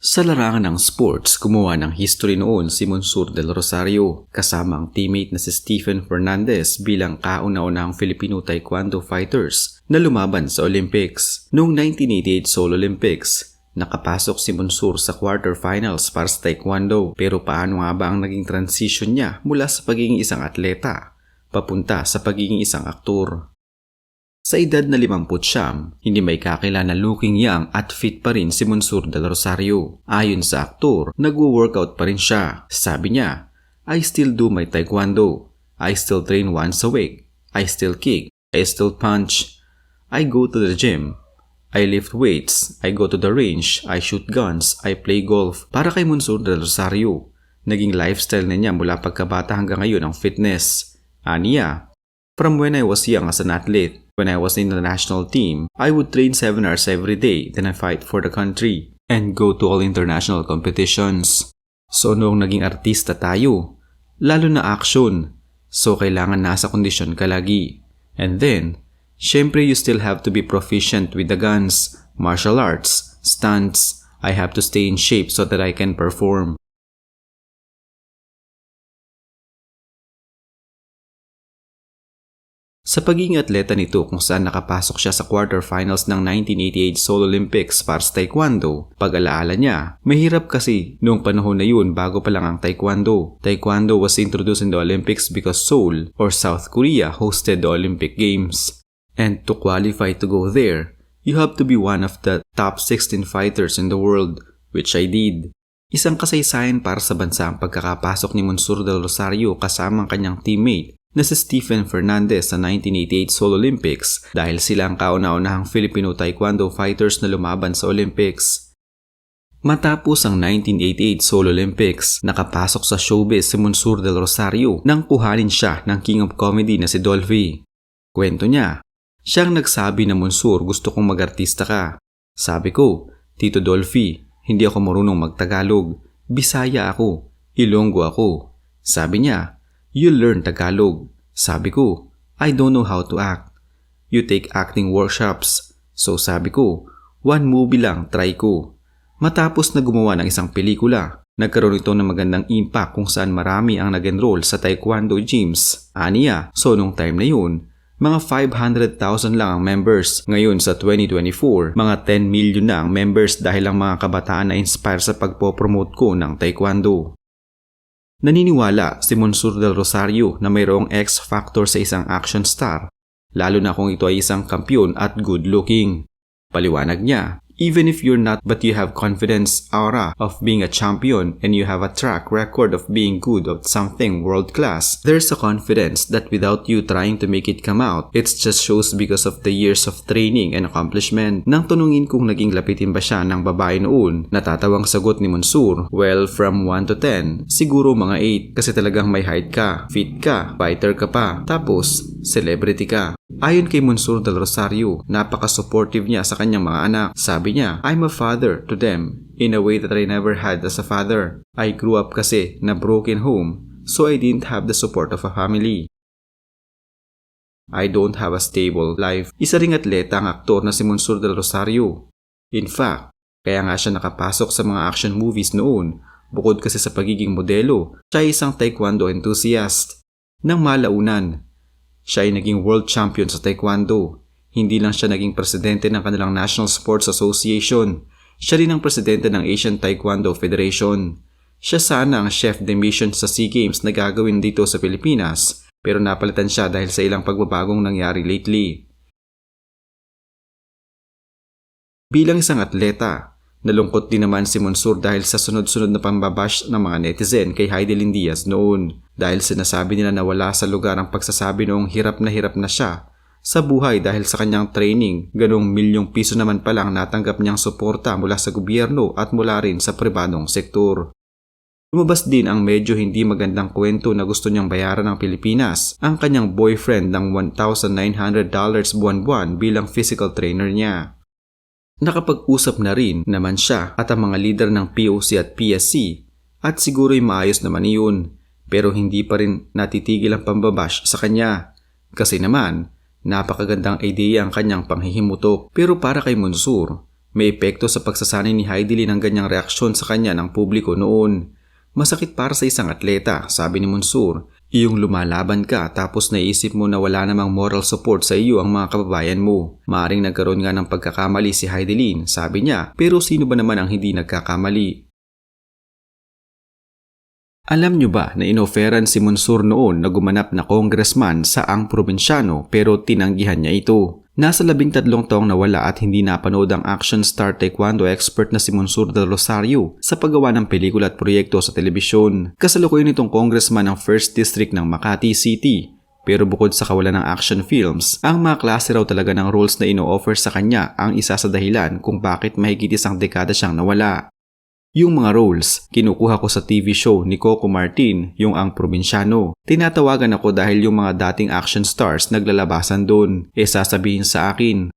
Sa larangan ng sports, gumawa ng history noon si Monsur del Rosario kasama ang teammate na si Stephen Fernandez bilang kauna-unahang Filipino Taekwondo fighters na lumaban sa Olympics. Noong 1988 Seoul Olympics, nakapasok si Monsur sa quarterfinals para sa Taekwondo pero paano nga ba ang naging transition niya mula sa pagiging isang atleta papunta sa pagiging isang aktor? Sa edad na 50 siyam, hindi may kakilala looking young at fit pa rin si Monsur del Rosario. Ayon sa aktor, nagwo-workout pa rin siya. Sabi niya, I still do my taekwondo. I still train once a week. I still kick. I still punch. I go to the gym. I lift weights. I go to the range. I shoot guns. I play golf. Para kay Monsur del Rosario, naging lifestyle na niya mula pagkabata hanggang ngayon ang fitness. Aniya, From when I was young as an athlete, when I was in the national team, I would train 7 hours every day, then I fight for the country, and go to all international competitions. So noong naging artista tayo, lalo na action, so kailangan nasa kondisyon ka lagi. And then, syempre you still have to be proficient with the guns, martial arts, stunts, I have to stay in shape so that I can perform. Sa pagiging atleta nito kung saan nakapasok siya sa quarterfinals ng 1988 Seoul Olympics para sa Taekwondo, pag-alaala niya, mahirap kasi noong panahon na yun bago pa lang ang Taekwondo. Taekwondo was introduced in the Olympics because Seoul or South Korea hosted the Olympic Games. And to qualify to go there, you have to be one of the top 16 fighters in the world, which I did. Isang kasaysayan para sa bansa ang pagkakapasok ni Monsur del Rosario kasama ang kanyang teammate na si Stephen Fernandez sa 1988 Seoul Olympics dahil sila ang kauna-unahang Filipino Taekwondo fighters na lumaban sa Olympics. Matapos ang 1988 Seoul Olympics, nakapasok sa showbiz si Monsur del Rosario nang kuhanin siya ng King of Comedy na si Dolphy. Kwento niya, siyang nagsabi na Monsur gusto kong mag-artista ka. Sabi ko, Tito Dolphy, hindi ako marunong magtagalog. Bisaya ako. Ilonggo ako. Sabi niya, You learn Tagalog. Sabi ko, I don't know how to act. You take acting workshops. So sabi ko, one movie lang try ko. Matapos na gumawa ng isang pelikula, nagkaroon ito ng magandang impact kung saan marami ang nag-enroll sa taekwondo gyms. Aniya, so nung time na yun, mga 500,000 lang ang members. Ngayon sa 2024, mga 10 million na ang members dahil ang mga kabataan na inspire sa pagpopromote ko ng taekwondo. Naniniwala si Monsur del Rosario na mayroong X factor sa isang action star, lalo na kung ito ay isang kampyon at good looking. Paliwanag niya, even if you're not but you have confidence aura of being a champion and you have a track record of being good at something world class, there's a confidence that without you trying to make it come out, it just shows because of the years of training and accomplishment. Nang tunungin kung naging lapitin ba siya ng babae noon, natatawang sagot ni Monsur, well, from 1 to 10, siguro mga 8 kasi talagang may height ka, fit ka, fighter ka pa, tapos celebrity ka. Ayon kay Monsur del Rosario, napaka-supportive niya sa kanyang mga anak. Sabi niya, I'm a father to them in a way that I never had as a father. I grew up kasi na broken home, so I didn't have the support of a family. I don't have a stable life. Isa ring atleta ang aktor na si Monsur del Rosario. In fact, kaya nga siya nakapasok sa mga action movies noon, bukod kasi sa pagiging modelo, siya ay isang taekwondo enthusiast. Nang malaunan, siya ay naging world champion sa taekwondo. Hindi lang siya naging presidente ng kanilang National Sports Association. Siya rin ang presidente ng Asian Taekwondo Federation. Siya sana ang chef de mission sa SEA Games na gagawin dito sa Pilipinas pero napalitan siya dahil sa ilang pagbabagong nangyari lately. Bilang isang atleta, Nalungkot din naman si Monsur dahil sa sunod-sunod na pambabash ng mga netizen kay Heidelin Diaz noon dahil sinasabi nila na wala sa lugar ang pagsasabi noong hirap na hirap na siya sa buhay dahil sa kanyang training. Ganong milyong piso naman palang natanggap niyang suporta mula sa gobyerno at mula rin sa pribadong sektor. Lumabas din ang medyo hindi magandang kwento na gusto niyang bayaran ng Pilipinas ang kanyang boyfriend ng $1,900 buwan-buwan bilang physical trainer niya. Nakapag-usap na rin naman siya at ang mga leader ng POC at PSC at siguro'y maayos naman iyon pero hindi pa rin natitigil ang pambabash sa kanya. Kasi naman, napakagandang idea ang kanyang panghihimutok pero para kay Monsur, May epekto sa pagsasanay ni Heidi Lin ang ganyang reaksyon sa kanya ng publiko noon. Masakit para sa isang atleta, sabi ni Monsur. Iyong lumalaban ka tapos naisip mo na wala namang moral support sa iyo ang mga kababayan mo. Maaring nagkaroon nga ng pagkakamali si Heidi Lin, sabi niya, pero sino ba naman ang hindi nagkakamali? Alam nyo ba na inoferan si Monsur noon na gumanap na congressman sa ang probinsyano pero tinanggihan niya ito? Nasa labing tatlong taong nawala at hindi napanood ang action star taekwondo expert na si Monsur del Rosario sa paggawa ng pelikula at proyekto sa telebisyon. Kasalukuyan itong congressman ng 1st District ng Makati City. Pero bukod sa kawalan ng action films, ang mga klase raw talaga ng roles na ino-offer sa kanya ang isa sa dahilan kung bakit mahigit isang dekada siyang nawala. Yung mga roles, kinukuha ko sa TV show ni Coco Martin, yung ang probinsyano. Tinatawagan ako dahil yung mga dating action stars naglalabasan doon. E sasabihin sa akin,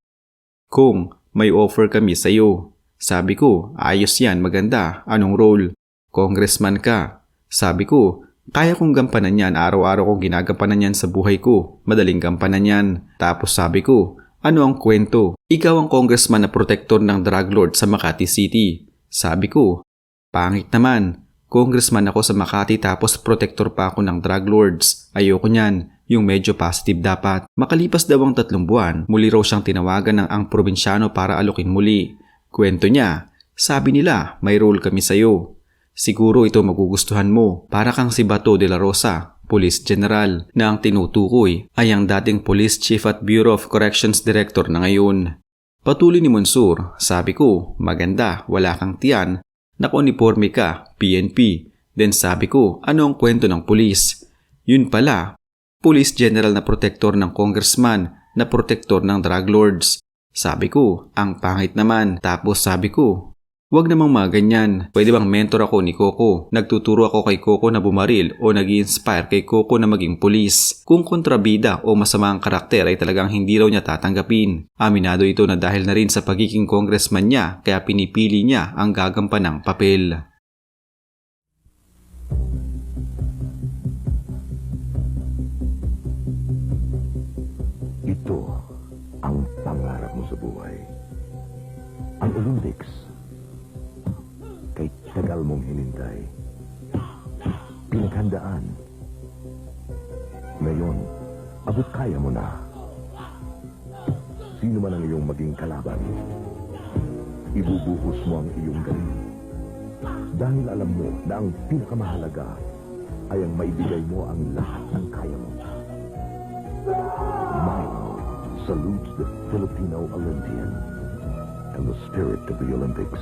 Kung may offer kami sa iyo. Sabi ko, ayos yan, maganda. Anong role? Congressman ka. Sabi ko, kaya kong gampanan yan, araw-araw kong ginagampanan yan sa buhay ko. Madaling gampanan yan. Tapos sabi ko, ano ang kwento? Ikaw ang congressman na protektor ng drug lord sa Makati City. Sabi ko, pangit naman. Congressman ako sa Makati tapos protector pa ako ng drug lords. Ayoko niyan. Yung medyo positive dapat. Makalipas daw ang tatlong buwan, muli raw siyang tinawagan ng ang probinsyano para alukin muli. Kwento niya, sabi nila may role kami sa'yo. Siguro ito magugustuhan mo para kang si Bato de la Rosa, Police General, na ang tinutukoy ay ang dating Police Chief at Bureau of Corrections Director na ngayon. Patuloy ni Monsur, sabi ko, maganda, wala kang tiyan, nakoniforme ka, PNP. Then sabi ko, ano ang kwento ng pulis? Yun pala, Police General na protektor ng congressman na protektor ng drug lords. Sabi ko, ang pangit naman. Tapos sabi ko, Huwag namang mga ganyan. Pwede bang mentor ako ni Coco? Nagtuturo ako kay Coco na bumaril o nag inspire kay Coco na maging pulis. Kung kontrabida o masama ang karakter ay talagang hindi raw niya tatanggapin. Aminado ito na dahil na rin sa pagiging congressman niya kaya pinipili niya ang gagampan ng papel. Ito ang pangarap mo sa buhay. Ang Olympics. Tagal mong hinintay. Pinaghandaan. Ngayon, abot kaya mo na. Sino man ang iyong maging kalaban, ibubuhos mo ang iyong galing. Dahil alam mo na ang pinakamahalaga ay ang maibigay mo ang lahat ng kaya mo. Milo salutes the Filipino Olympian and the spirit of the Olympics.